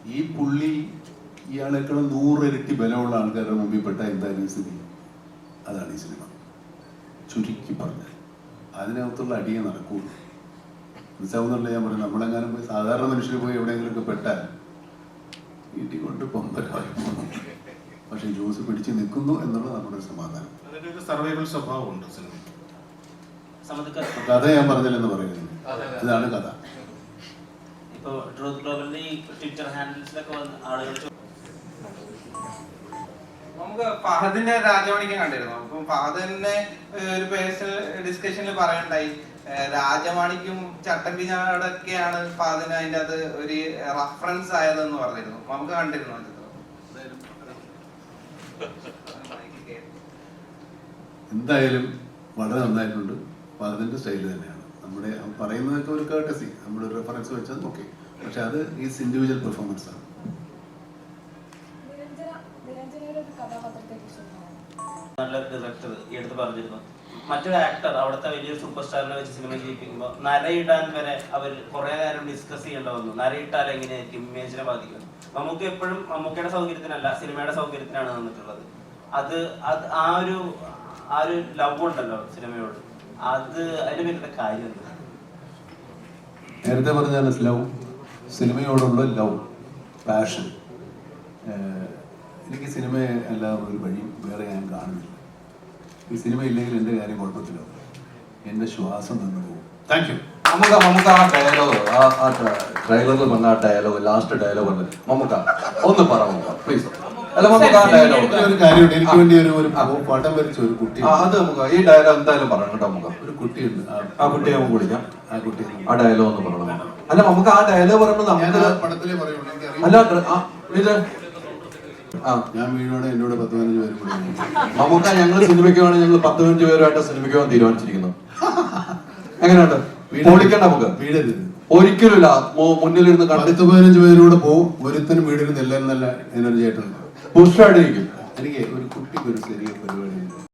ഈ പുള്ളി ഇയാളെക്കാളും നൂറിരട്ടി ബലമുള്ള ആൾക്കാരുടെ മുമ്പിൽ പെട്ട എന്തായാലും സ്ഥിതി. അതാണ് ഈ സിനിമ. ചുരുക്കി പറഞ്ഞാൽ അതിനകത്തുള്ള അടിയെ നടക്കുകയുള്ളൂ മനസ്സിലാവുന്നുള്ള ഞാൻ പറഞ്ഞു നമ്മളെങ്ങാനും പോയി സാധാരണ മനുഷ്യർ പോയി എവിടെയെങ്കിലുമൊക്കെ പെട്ടാൽ വീട്ടിൽ കൊണ്ട് പൊമ്പരായി പോകും പക്ഷെ ജോസ് പിടിച്ച് നിൽക്കുന്നു എന്നുള്ള നമ്മുടെ ഒരു സമാധാനം. സർവൈവൽ സ്വഭാവമുണ്ട് കഥ ഞാൻ പറഞ്ഞില്ലെന്ന് പറയുന്നു. ഇതാണ് കഥ. ഇപ്പൊ ട്രൂത്ത് ഗ്ലോബലിന്റെ ഈ ട്വിറ്റർ ഹാൻഡിൽസിലൊക്കെ വന്ന് ആളുകൾ നമുക്ക് ഫഹദിന്റെ രാജമണിക്ക് കണ്ടിരുന്നു. അപ്പം ഫഹദിന്റെ ഒരു പേഴ്സണൽ ഡിസ്കഷനിൽ പറയണ്ടായി. രാജമാണിക്കും ചട്ടമ്പിനാടൊക്കെയാണ് ഫഹദിന് അതിന്റെ അത് ഒരു റഫറൻസ് ആയതെന്ന് പറഞ്ഞിരുന്നു. നമുക്ക് കണ്ടിരുന്നു എന്തായാലും വളരെ നന്നായിട്ടുണ്ട്. ഫഹദിന്റെ സ്റ്റൈൽ തന്നെയാണ്. നമ്മുടെ പറയുന്നതൊക്കെ ഒരു കേട്ടസി നമ്മുടെ റെഫറൻസ് വെച്ചാൽ ഓക്കെ പക്ഷെ അത് ഈസ് ഇൻഡിവിജ്വൽ പെർഫോമൻസ് ആണ്. നല്ല ഡയറക്ടർ ഈ അടുത്ത് പറഞ്ഞിരുന്നു. മറ്റൊരു ആക്ടർ അവിടുത്തെ വലിയൊരു സൂപ്പർ സ്റ്റാറിനെ വെച്ച് സിനിമ ചെയ്യിപ്പിക്കുമ്പോൾ നരയിടാൻ വരെ അവർ കുറെ നേരം ഡിസ്കസ് ചെയ്യേണ്ട വന്നു. നരയിട്ടാൽ എങ്ങനെയായിരിക്കും? ഇമേജിനെ ബാധിക്കും. നമുക്ക് എപ്പോഴും മമ്മൂക്കയുടെ സൗകര്യത്തിനല്ല സിനിമയുടെ സൗകര്യത്തിനാണ് നിന്നിട്ടുള്ളത്. അത് അത് ആ ഒരു ആ ഒരു ലവ് ഉണ്ടല്ലോ സിനിമയോട്. അത് അതിന് പേരുടെ കാര്യം. നേരത്തെ പറഞ്ഞ ലവ് സിനിമയോടുള്ള ലവ് പാഷൻ എനിക്ക് സിനിമ അല്ലാതെ ഒരു വഴി വേറെ ഞാൻ കാണുന്നില്ല. ഈ സിനിമ ഇല്ലെങ്കിൽ എന്റെ കാര്യം കുഴപ്പത്തിലാവും. എന്റെ ശ്വാസം നിന്ന് പോകും. താങ്ക് യു ആ ഡയലോഗ് ആ ആ ട്രെയിലറിൽ വന്ന ആ ഡയലോഗ് ലാസ്റ്റ് ഡയലോഗ് ഉണ്ട് മമ്മൂക്ക ഒന്ന് പറ മമ്മൂക്ക പ്ലീസ് അല്ല മമ്മൂക്ക ആ ഡയലോഗ് ഒരു കാര്യമുണ്ട്. എനിക്ക് വേണ്ടി ഒരു ഒരു പടം വരച്ച ഒരു കുട്ടി. ആ അത് നമുക്ക് ഈ ഡയലോഗ് എന്തായാലും പറയണം കേട്ടോ നമുക്ക് ഒരു കുട്ടിയുണ്ട്. ആ കുട്ടിയെ നമുക്ക് വിളിക്കാം. ആ കുട്ടി ആ ഡയലോഗ് ഒന്ന് പറയണം. അല്ല നമുക്ക് ആ ഡയലോഗ് പറയുമ്പോൾ നമുക്ക് പടത്തിലേ പറയുള്ളൂ. അല്ല ഇത് ഞാൻ വീണോടെ എന്നോട് പത്ത് പതിനഞ്ച് പേരും കൂടെ. മമ്മൂക്ക ഞങ്ങൾ സിനിമയ്ക്ക് വേണം ഞങ്ങൾ പത്ത് പതിനഞ്ച് പേരുമായിട്ട് സിനിമയ്ക്ക് പോകാൻ തീരുമാനിച്ചിരിക്കുന്നു. എങ്ങനെയുണ്ട്? പൊളിക്കണ്ട നമുക്ക്. വീടരുത് ഒരിക്കലുമില്ല മുന്നിലിരുന്ന് കണ്ട് പത്ത് പതിനഞ്ച് പേരൂടെ പോവും ഒരുത്തനും വീടിരുന്ന് എല്ലാവരും നല്ല എനർജി ആയിട്ടുണ്ട്. പുഷ്ടായിട്ടിരിക്കും എനിക്ക് ഒരു കുട്ടിക്ക് ഒരു ചെറിയ പരിപാടി